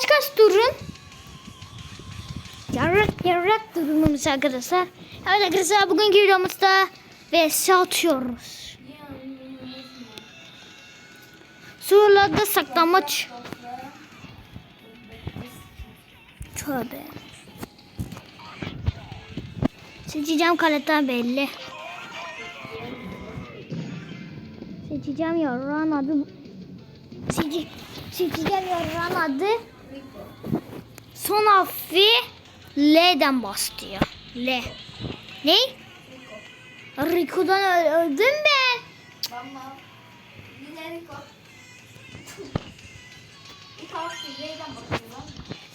kaç kaç durun. Yarrak yarrak durumumuz arkadaşlar. Evet arkadaşlar bugünkü videomuzda vs atıyoruz. Surlarda saklanmaç. Tövbe. Seçeceğim karakter belli. Seçeceğim yarrağın adı. Seçeceğim yarrağın adı. Son harfi L'den başlıyor. L. Ne? Rico'dan öldüm ben. Valla. Yine Rico. İlk harfi L'den bakıyorum.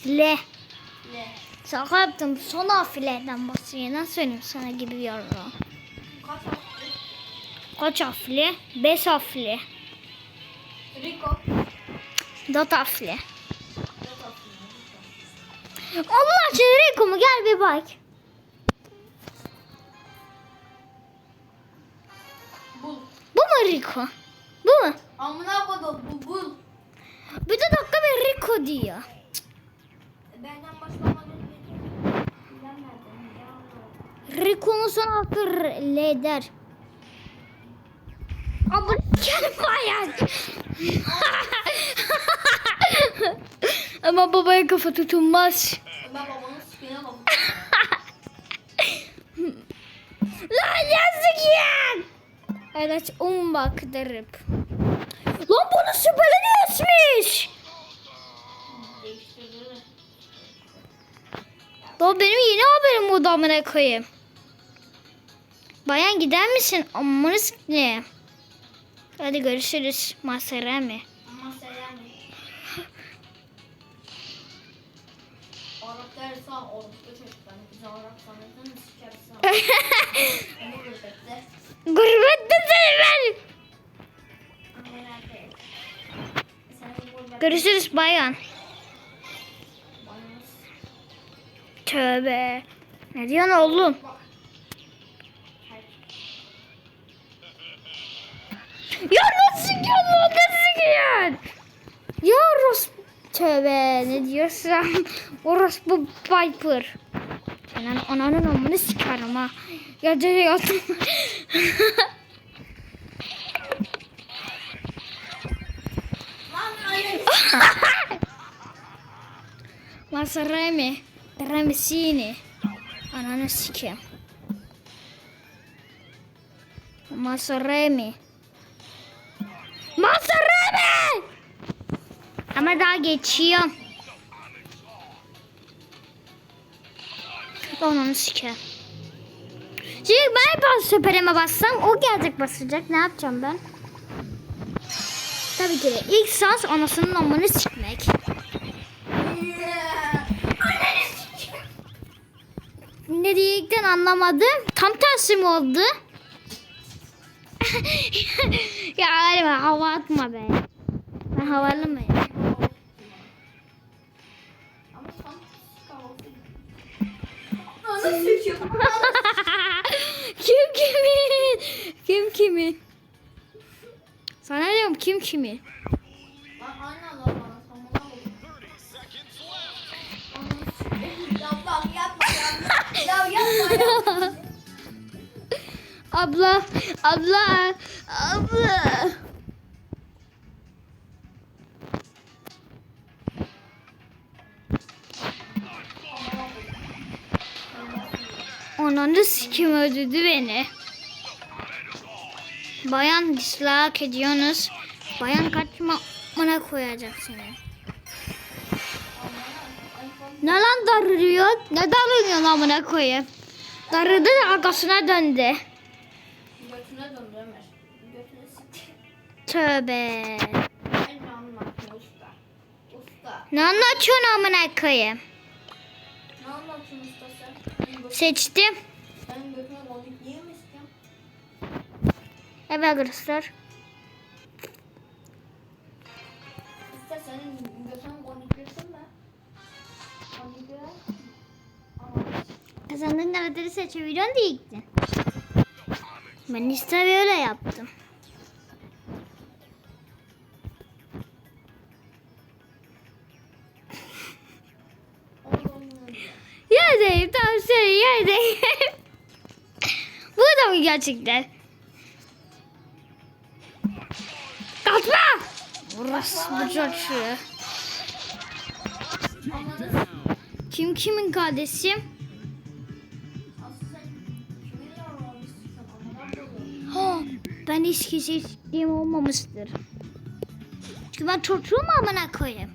L. L. Şaka yaptım. Son harfi L'den başlıyor. Nasıl söyleyeyim sana gibi bir yarrağı. Kaç harfli? Kaç harfli? Beş harfli. Rico. Dört harfli. Allah aşkına Rico mu? Gel bir bak. Bul. Bu mu Rico? Bu mu? Amına kodum bu bul. Bir de dakika bir Rico diyor. Benden başlamadan Bilemedim ya. Rico'nun son R- L der. Ama gel bayağı. Ama babaya kafa tutulmaz. Lan yazık ya. Evet un baktırıp. Lan bunu süperli geçmiş. Lan benim yeni haberim oldu amına koyayım. Bayan gider misin? Amına ne? Hadi görüşürüz. Masara mı? Sikersin. Onu gurbette. Gurbette seni ben. Görüşürüz bayan. Tövbe. Ne diyorsun oğlum? Ya nasıl sıkıyorsun lan? Nasıl sıkıyorsun? Ya Ros... Tövbe ne diyorsun? Orospu Viper. Senin ananın amını sikerim ha. De yatım. Lan hayır. Masaremi. Remsini. Ananı sikeyim. Masaremi. Masaremi! Ama daha geçiyorum. Ananı sikeyim. Şimdi ben bas süpereme bassam o gelecek basacak. Ne yapacağım ben? Tabii ki ilk sans anasının amını sikmek. Ne diyecekten anlamadım. Tam tersi mi oldu? ya hava atma be. Ben havalı mıyım? Kim kimin? Kim kimin? Sana diyorum kim kimin? Lan anne Allah Sikim öldürdü beni. Bayan dislike ediyorsunuz. Bayan kaçma bana koyacak seni. Ne lan darırıyor? Ne darırıyor lan koyayım? Darıdı da arkasına döndü. Götüne döndü Ömer. Götüne. Tövbe. Usta. Usta. Ne anlatıyorsun amına koyayım? Ne anlatıyorsun usta sen? Seçtim. Evet arkadaşlar. Kazandığın karakteri seçebiliyorsun diye gitti. Ben işte öyle yaptım. Yerdeyim tavsiye yerdeyim. Bu da mı gerçekten? Burası bu çocuğu. Anladın? Kim kimin kardeşim? Ha, ben hiç kişi istediğim olmamıştır. Çünkü ben çocuğum amına koyayım.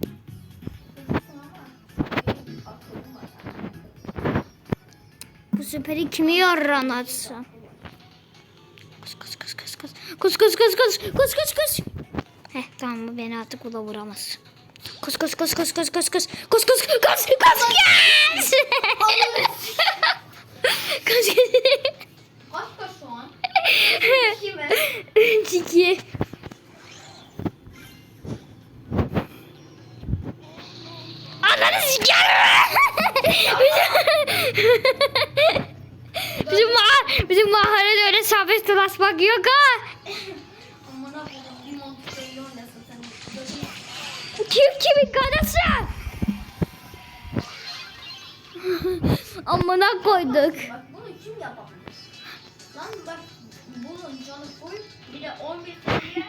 Bu süperi kimi yarran atsam? Kız kız kız kız kız. Kız kız kız kız kız kız kız. Heh tamam bu beni artık da vuramaz. Kız kız kız kız kız kız kız kız kız kız kız kız Kız Kim kimin karısı? Amına koyduk. Bak bunu kim yapabilir? Lan bak bunun canı full. Bir de 11 seviye.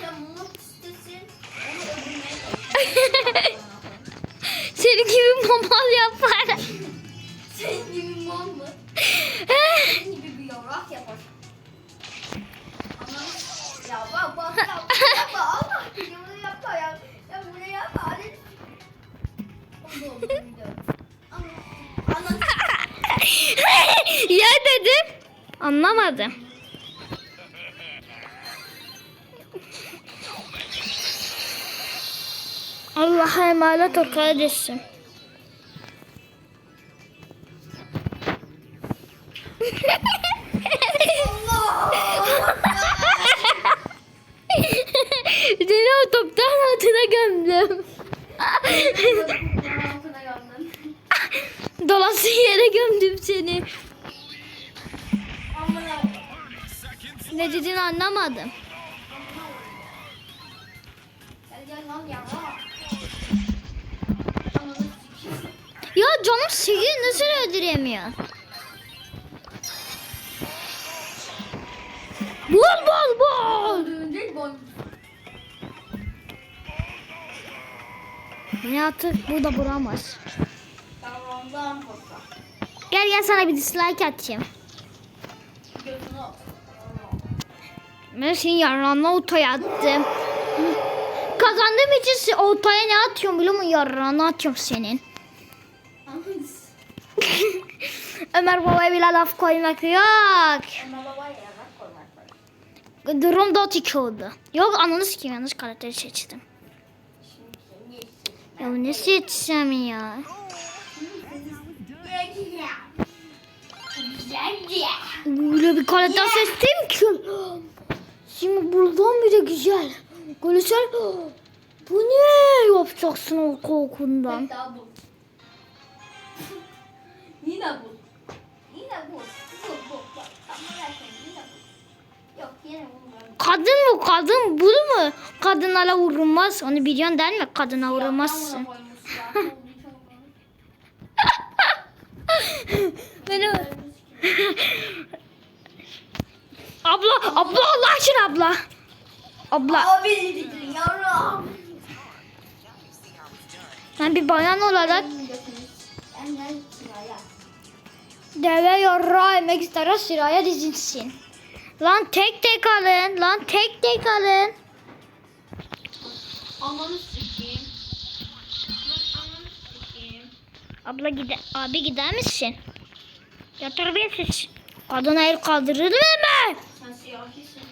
Sen mut istesin. Onu öldürmeye çalışıyorsun. Seni gibi mamal yapar. Senin gibi mal mı? Senin gibi bir yavrak yapar. Ya bak bak ya. Yapma Allah. ya dedim. Anlamadım. Allah'a emanet ol kardeşim. dolansın yere gömdüm seni. Ne dediğini anlamadım. Ya canım sizi nasıl öldüremiyor? Bol bol bol. Ne artık burada vuramaz. Korkak. Gel gel sana bir dislike al. Ben senin yarrağına otoya attım. Kazandığım için ortaya ne atıyorum biliyor musun? Yarrağına atıyorum senin. Ömer babaya bile laf koymak yok. Ama baba yarak koymak var. Durum da 2 oldu. Yok ananı sikeyim yanlış karakteri seçtim. Ya ne seçsem ya? Böyle bir karakter seçtim ki. Şimdi buradan bir de güzel. Güzel. Bu ne yapacaksın o korkundan? Yine bul. Yine bul. Bul bul. Bak. Yine. Yok yine. Kadın mı kadın bul mu? Kadınlara vurulmaz. Onu biliyorsun değil mi? Kadına vurulmazsın. Beni... abla, abla Allah aşkına abla. Abla, Abi dedin yavrum. ben bir bayan olarak deve yarrağı yemek ister sıraya dizilsin. Lan tek tek alın, lan tek tek alın. Ananı sikeyim. Abla gide, abi gider misin? Ya terbiyesiz. Kadına el kaldırır mı? Sen siyahisin.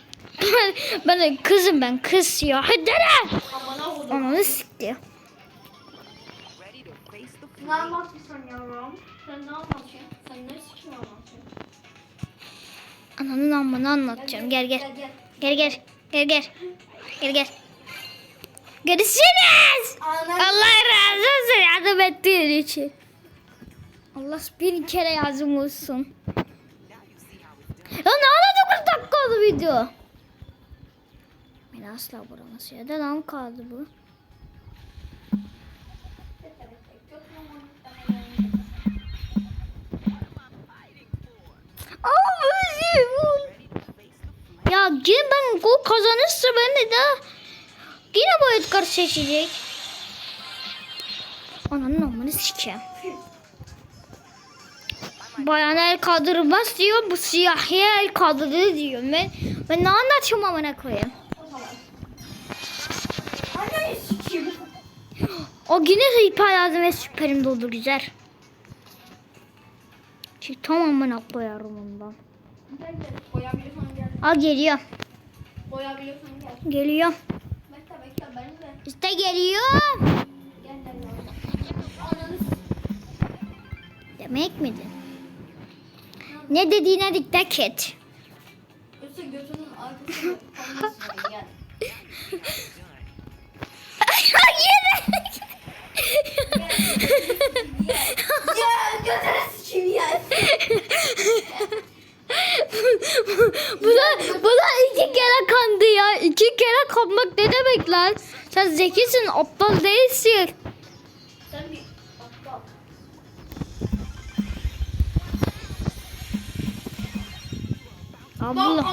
ben de kızım ben kız. Amına kodum. Ananı sikti. Ne anlatıyorsun yavrum? Sen ne anlatıyorsun? Sen ne sikim anlatıyorsun? Ananın amını anlatacağım. Gel gel. Gel gel. Gel gel. Gel gel. Görüşürüz. Allah razı olsun yardım ettiğin için. Allah bir kere yardım olsun. Ya ne ara 9 dakika oldu video? Beni asla vuramaz. Ya da lan kaldı bu. Ya yine ben gol kazanırsa ben de daha yine boyut kart seçecek. Ananın amını sikeyim. Bayan el kaldırmaz diyor. Bu siyahi el kaldırır diyor. Ben, ben ne anlatıyorum amına koyayım. O yine hiper yazdım ve süperim doldu güzel. Çünkü tam amına koyarım ondan. Al geliyor. Geliyor. İşte geliyor. Demek miydin? Ne dediğine dikkat et. Yoksa götünün arkasına kalmasın gel. Ya götünü sikeyim ya. bu da, bu da iki kere kandı ya. İki kere kanmak ne demek lan? Sen zekisin, aptal değilsin. Abla.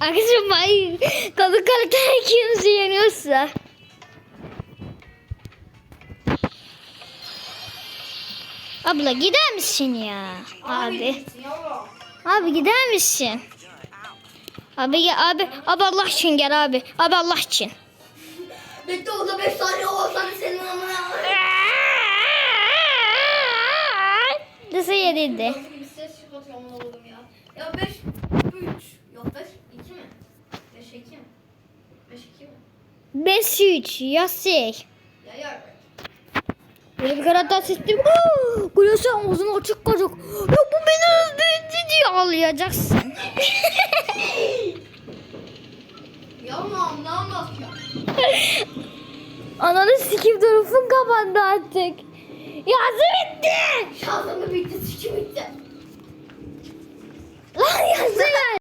Arkadaşım hayır. Kadı kaliteli kimse yeniyorsa. Abla gider misin ya? Abi. Abi gider misin? Abi gel abi. Abi Allah için gel abi. Abi Allah için. Bekle orada 5 saniye olsa senin amına. Nasıl yenildi? Nasıl bir ses çıkartıyor amına oğlum ya. Ya 5 3 yok 5 2 mi? 5 2 mi? 5 2 mi? 5 3 ya şey. Ya ya. Böyle bir karakter seçtim. Gülüyorsa ağzını açık kalacak. Ya bu beni öldürdü diye ağlayacaksın. Yavrum ne anlatıyor? Ananı sikim tarafın kapandı artık. Yazı bitti. Şansım bitti, sikim bitti. Lan yazı ver.